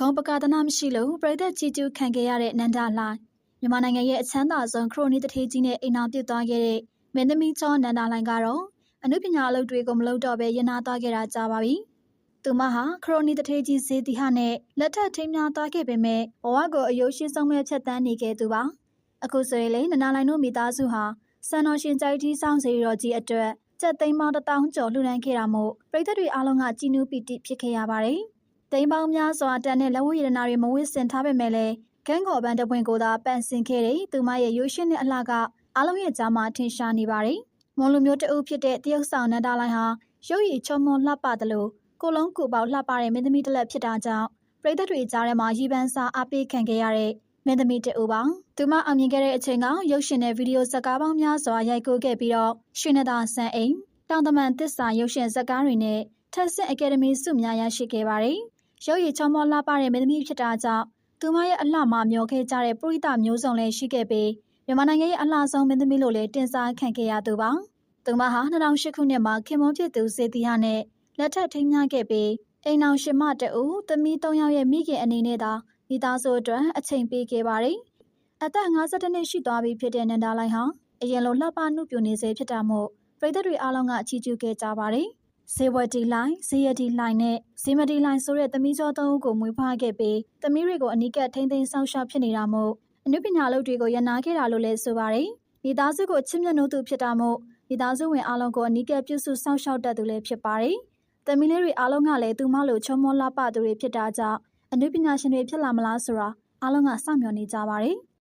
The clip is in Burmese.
ခေါင်းပကာသနာမရှိလို့ပြည်သက်ကြီးကျူးခံခဲ့ရတဲ့နန္ဒလှိုင်မြန်မာနိုင်ငံရဲ့အချမ်းသာဆုံးခရိုနီတထေးကြီးနဲ့အိမ်အောင်ပြုတ်သွားခဲ့တဲ့မင်းသမီးချောနန္ဒလှိုင်ကတော့အနုပညာအလုပ်တွေကိုမလုပ်တော့ဘဲရင်နာသွားခဲ့တာကြာပါပြီ။သူမဟာခရိုနီတထေးကြီးဇေတီဟနဲ့လက်ထပ်ထိမ်းများသွားခဲ့ပေမဲ့ဘဝကိုအယုံရှိဆုံးမဲ့ဖြတ်တန်းနေခဲ့သူပါ။အခုဆိုရင်လေနန္ဒလှိုင်တို့မိသားစုဟာစံတော်ရှင်ကြိုက်ကြီးဆောင်စီတော်ကြီးအတွက်ကျက်သိမ်းပေါင်းတစ်တောင်းကျော်လှူဒန်းခဲ့တာမို့ပြည်သက်တွေအားလုံးကကြည်နူးပီတိဖြစ်ခဲ့ရပါတယ်။ သိမ်းပေါင်းများစွာတန်တဲ့လက်ဝတ်ရတနာတွေမဝစ်ဆင်ထားပေမဲ့လည်းကန်းကော်ပန်းတပွင့်ကိုသာပန့်ဆင်ခဲ့တဲ့သူမရဲ့ရိုးရှင်းတဲ့အလှကအားလုံးရဲ့ကြားမှာထင်ရှားနေပါတယ်။မွန်လူမျိုးတအုပ်ဖြစ်တဲ့တရုတ်ဆောင်နန္ဒလိုင်းဟာရုပ်ရည်ချုံမွန်လှပတယ်လို့ကိုလုံးကိုပေါလှပတဲ့မင်းသမီးတစ်လက်ဖြစ်တာကြောင့်ပြည်သက်တွေကြားထဲမှာရီပန်းစားအားပေးခံခဲ့ရတဲ့မင်းသမီးတအုပ်ပါသူမအောင်မြင်ခဲ့တဲ့အချိန်ကရုပ်ရှင်နဲ့ဗီဒီယိုဇာတ်ကားပေါင်းများစွာရိုက်ကူးခဲ့ပြီးတော့ရွှေနဒါဆန်အိမ်တောင်တမန်သစ္စာရုပ်ရှင်ဇာတ်ကားတွေနဲ့ထက်ဆင့်အကယ်ဒမီဆုများရရှိခဲ့ပါတယ် ရုပ်ရည်ချောမောလှပတဲ့မင်းသမီးဖြစ်တာကြောင့်သူမရဲ့အလှမှမျောခဲ့ကြတဲ့ပရိသတ်မျိုးစုံလည်းရှိခဲ့ပြီးမြန်မာနိုင်ငံရဲ့အလှဆုံးမင်းသမီးလို့လည်းတင်စားခံခဲ့ရသူပါသူမဟာ2008ခုနှစ်မှာခင်မုန်းဖြစ်သူစေတီယာနဲ့လက်ထပ်ထိမ်းမြခဲ့ပြီးအိမ်အောင်ရှင်မတအူသမီး၃ယောက်ရဲ့မိခင်အနေနဲ့သာမိသားစုအတွက်အချိန်ပေးခဲ့ပါတယ်။အသက်52နှစ်ရှိသွားပြီဖြစ်တဲ့နန္ဒာလိုင်းဟာအရင်လိုလှပနှုတ်ပြနေစေဖြစ်တာမို့ပြည်သက်တွေအားလုံးကအချီးကျူးခဲ့ကြပါတယ်။ ဇေဝတီလိုင်း၊ဇေယတီလိုင်းနဲ့ဇေမတီလိုင်းဆိုတဲ့သမီးကျော်သုံးဦးကိုမွေးဖွားခဲ့ပြီးသမီးတွေကိုအနီးကပ်ထိမ့်သိမ်းဆောင်ရှောက်ဖြစ်နေတာမို့အနုပညာလုပ်တွေကိုရန်နာခဲ့တာလို့လည်းဆိုပါတယ်။မိသားစုကိုချစ်မြတ်နိုးသူဖြစ်တာမို့မိသားစုဝင်အားလုံးကိုအနီးကပ်ပြုစုဆောင်ရှောက်တတ်သူလည်းဖြစ်ပါတယ်။သမီးလေးတွေအားလုံးကလည်းသူမလိုချုံမောလှပသူတွေဖြစ်တာကြောင့်အနုပညာရှင်တွေဖြစ်လာမလားဆိုတာအားလုံးကစောင့်မျှော်နေကြပါတယ်